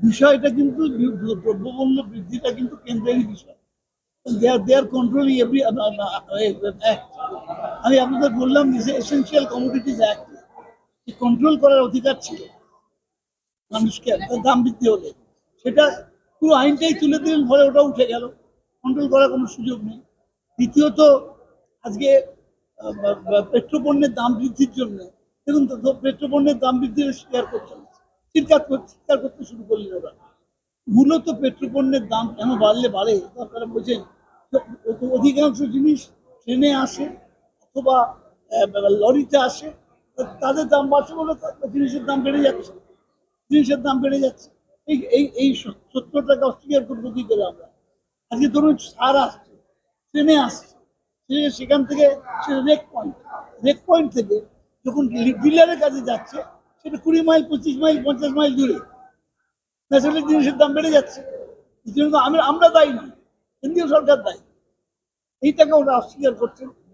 বিষয়টা কিন্তু দ্রব্যমূল্য বৃদ্ধিটা কিন্তু কেন্দ্রেরই বিষয়। দেয়ার কন্ট্রোল আমি আপনাদের বললাম যে এসেন্সিয়াল কমোডিটিস অ্যাক্ট কন্ট্রোল করার অধিকার ছিল মানুষকে দাম বৃদ্ধি হলে। সেটা পুরো আইনটাই তুলে দিলেন, ফলে ওটা উঠে গেল। কন্ট্রোল করার কোনো সুযোগ নেই। দ্বিতীয়ত, আজকে পেট্রোপণ্যের দাম বৃদ্ধির জন্য, দেখুন পেট্রোপণ্যের দাম বৃদ্ধির স্বীকার করছে চিৎকার চিৎকার শুরু করলেন ওরা মূলত পেট্রোপণ্যের দাম কেন বাড়লে বাড়ে? আপনারা বোঝেন অধিকাংশ জিনিস ট্রেনে আসে অথবা লরিতে আসে। তাদের দাম বাড়ছে বলে জিনিসের দাম বেড়ে যাচ্ছে। জিনিসের দাম বেড়ে যাচ্ছে। এই এই এই সত্যটাকে অস্বীকার করব কি করে আমরা। আজকে ধরুন সার আসছে, ট্রেনে আসছে। ট্রেনে সেখান থেকে সে রেক পয়েন্ট। রেক পয়েন্ট থেকে যখন ডিলারের কাছে যাচ্ছে, সেটা কুড়ি মাইল, পঁচিশ মাইল, পঞ্চাশ মাইল দূরে। ন্যাচারালি জিনিসের দাম বেড়ে যাচ্ছে। আমরা দায়ী নয় কেন্দ্রীয় সরকার দায়ী। এইটাকে ওরা অস্বীকার করছেন।